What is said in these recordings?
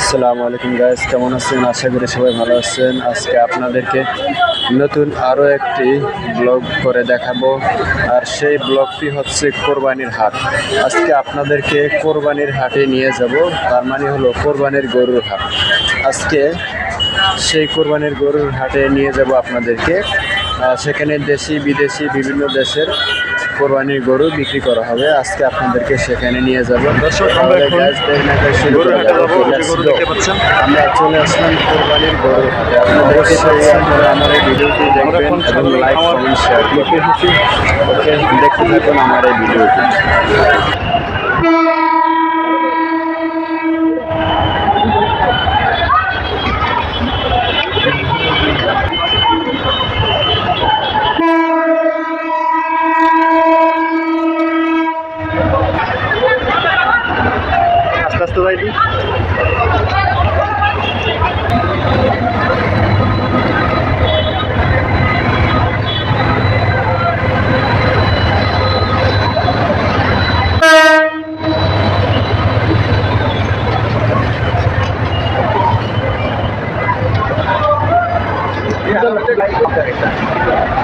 আসসালামু আলাইকুম গাইস কেমন আছেন? আশা করি সবাই ভালো আছেন। আজকে আপনাদেরকে নতুন আরও একটি ব্লগ করে দেখাবো। আর সেই ব্লগটি হচ্ছে কোরবানির হাট। আজকে আপনাদেরকে কোরবানির হাটে নিয়ে যাব। তার মানে হলো কোরবানির গরুর হাট। আজকে সেই কোরবানির গরুর হাটে নিয়ে যাব আপনাদেরকে। সেখানে দেশি বিদেশি বিভিন্ন দেশের কোরবানির গরু বিক্রি করা হবে। আজকে আপনাদেরকে সেখানে নিয়ে যাব। দর্শক, আমরা চলে আসলাম কোরবানির গরু হাটে। আপনাদেরকে আমার এই ভিডিওটি দেখবেন এবং লাইক কমেন্ট শেয়ার দেখতে থাকুন আমার এই ভিডিওটি।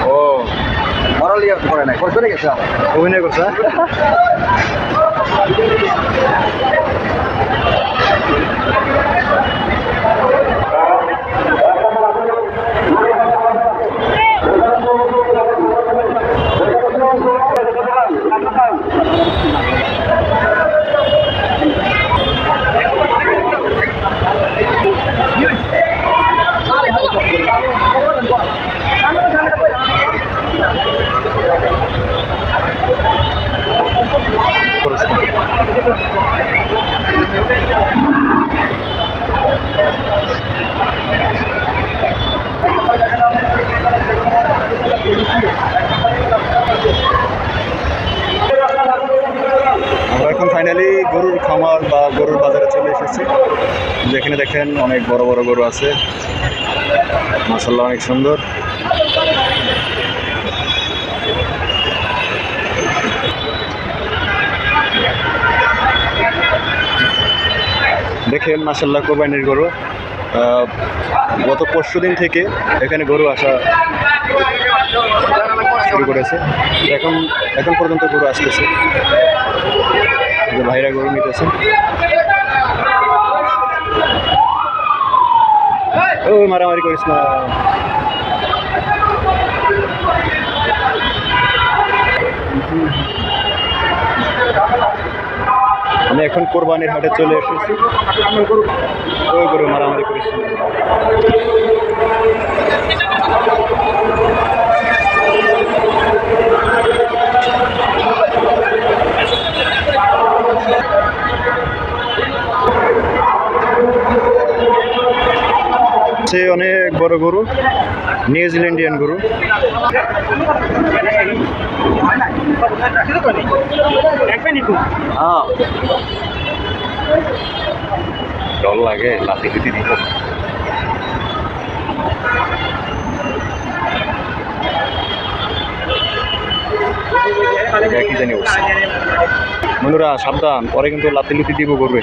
ও। মরালিয়া করে নাই। করে গেছে অভিনয় করছে হ্যাঁ? আমরা এখন ফাইনালি গরুর খামার বা গরুর বাজারে চলে এসেছি যেখানে দেখেন অনেক বড় বড় গরু আছে। মাসাল্লাহ অনেক সুন্দর। দেখেন মাসাল্লাহ কোরবানির গরু। গত পরশু দিন থেকে এখানে গরু আসা শুরু করেছে। এখন এখন পর্যন্ত গরু আসতেছে। ভাইরা গরু নিতেছে। ও, মারামারি করিস না। আমি এখন কোরবানির হাটে চলে এসেছি। ওই করে মারামারি করিস না। সে অনেক বড় গরু নিউজিল্যান্ডিয়ান গরু। ডর লাগে, লাঠি পিটি দিব। সাবধান, পরে কিন্তু লাতি লুতি দিব করবে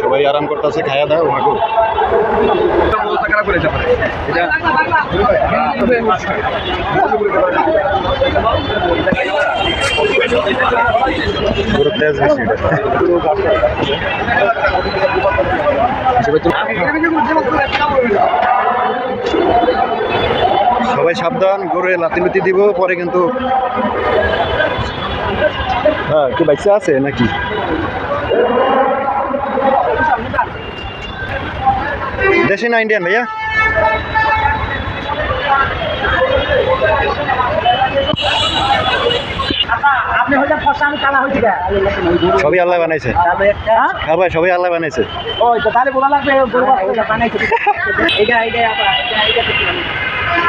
সবাই আরাম করতেছে, খায়া দাও, ভাগো। সবাই সাবধান গরু লাতি লুতি দিব, পরে কিন্তু হ্যাঁ কি বাইসা আছে নাকি? দেশি না ইন্ডিয়ান ভাইয়া? সবই আল্লাহ বানাইছে। হ্যাঁ? ভাই সবই আল্লাহ বানাইছে।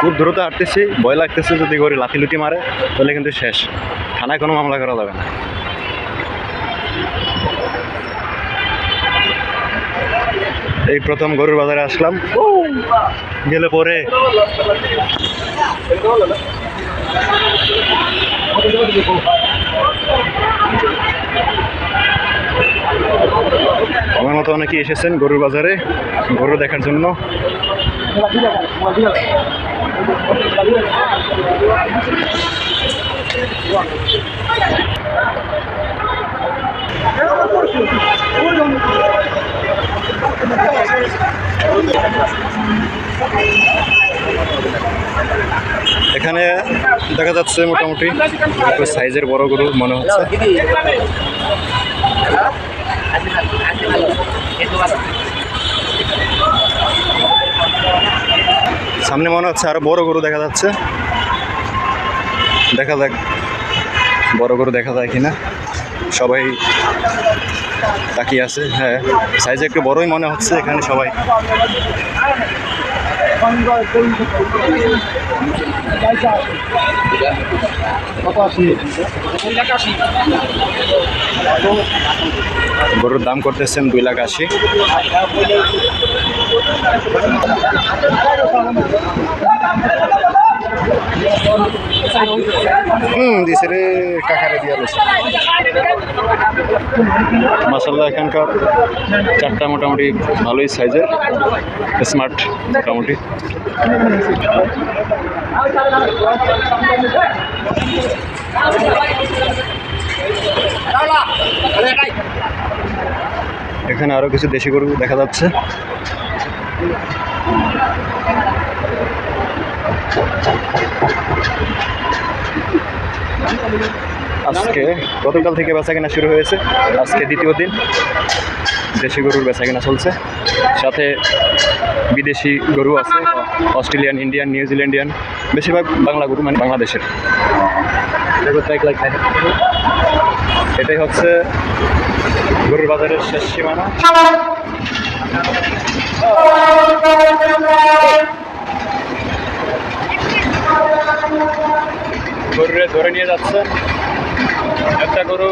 খুব দ্রুত হাঁটতেছি ভয় লাগতেছে যদি গরু লাথি লুটি মারে তাহলে কিন্তু শেষ। থানায় কোনো মামলা করা যাবে না। এই প্রথম গরুর বাজারে আসলাম। গেলে পরে আমার মতো অনেকেই এসেছেন গরুর বাজারে গরু দেখার জন্য। এখানে দেখা যাচ্ছে মোটামুটি সাইজের বড় গরু মনে হচ্ছে। সামনে মনে হচ্ছে আরও বড় গরু দেখা যাচ্ছে। দেখা যাক বড় গরু দেখা যায় কিনা। সবাই তাকিয়ে আছে। হ্যাঁ সাইজ একটু বড়ই মনে হচ্ছে এখানে সবাই। গরুর দাম করতেছেন দুই লাখ আশি। হুম, দিছে রে, কাকারে দিয়া মাসাল্লাহ এখানকার চারটা মোটামুটি ভালোই সাইজের স্মার্ট মোটামুটি এখানে আরও কিছু দেশি গরু দেখা যাচ্ছে। আজকে গতকাল থেকে বেচা কেনা শুরু হয়েছে। আজকে দ্বিতীয় দিন। দেশি গরুর বেচা কেনা চলছে। সাথে বিদেশি গরু আছে অস্ট্রেলিয়ান ইন্ডিয়ান নিউজিল্যান্ডিয়ান বেশিরভাগ বাংলা গরু মানে বাংলাদেশের। এটাই হচ্ছে গরুর বাজারের শেষ সীমানা। ধরে নিয়ে যাচ্ছে। একটা গরু।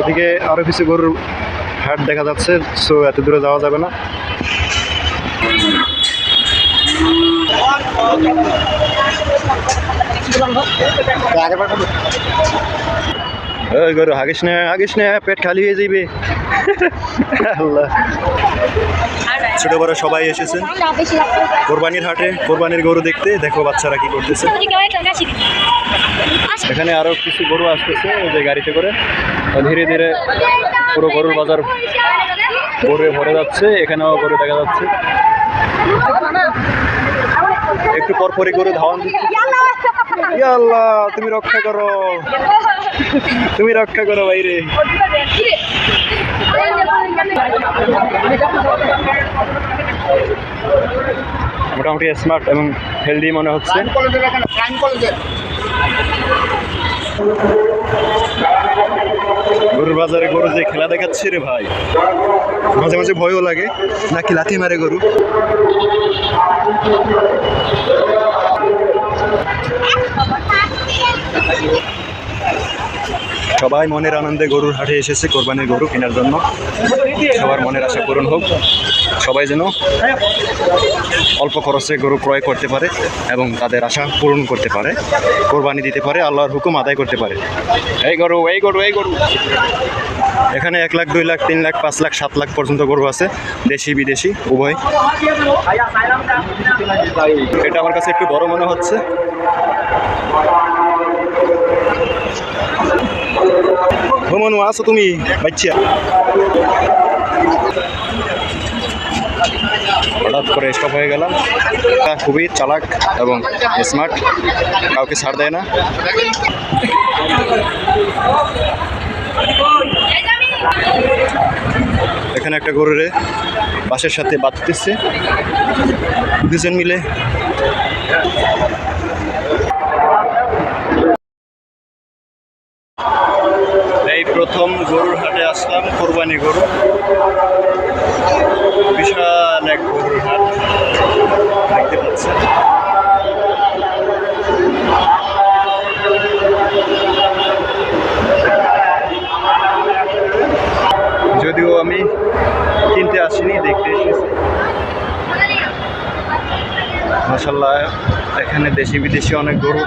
ওদিকে আরও কিছু গরুর হাট দেখা যাচ্ছে, সো এত দূরে যাওয়া যাবে না। ওই গরু, হাগিস না পেট খালি হয়ে আল্লাহ। ছোট বড় সবাই এসেছে কোরবানির হাটে, কোরবানির গরু দেখতে, দেখো বাচ্চারা কি করতেছে। এখানে আরও কিছু গরু আসতেছে ওই যে গাড়িতে করে। ধীরে ধীরে পুরো গরুর বাজার গরুয়ে ভরে যাচ্ছে, এখানেও গরু দেখা যাচ্ছে। একটু পরপরই গরু ধাওয়ান আল্লাহ তুমি রক্ষা করো। তুমি রক্ষা করো বাইরে মোটামুটি স্মার্ট এবং হেলদি মনে হচ্ছে। গরুর বাজারে গরু যে খেলা দেখাচ্ছে রে ভাই। মাঝে মাঝে ভয়ও লাগে, নাকি লাথি মারে গরু? সবাই মনের আনন্দে গরুর হাটে এসেছে কোরবানির গরু কেনার জন্য। সবার মনের আশা পূরণ হোক। সবাই যেন অল্প খরচে গরু ক্রয় করতে পারে এবং তাদের আশা পূরণ করতে পারে কোরবানি দিতে পারে আল্লাহর হুকুম আদায় করতে পারে। এই গরু এই গরু এই গরু। এখানে এক লাখ দুই লাখ তিন লাখ পাঁচ লাখ সাত লাখ পর্যন্ত গরু আছে দেশি বিদেশি উভয়। এটা আমার কাছে একটু বড় মনে হচ্ছে। ভ্রমণ আছো তুমি বাচ্চা? করে স্টপ হয়ে গেলাম। তা খুবই চালাক এবং স্মার্ট কাউকে ছাড় দেয় না। এখানে একটা গরুরে বাসের সাথে বাঁধতেছে। দুজন মিলে। মাসাল্লাহ এখানে দেশি বিদেশি অনেক গরু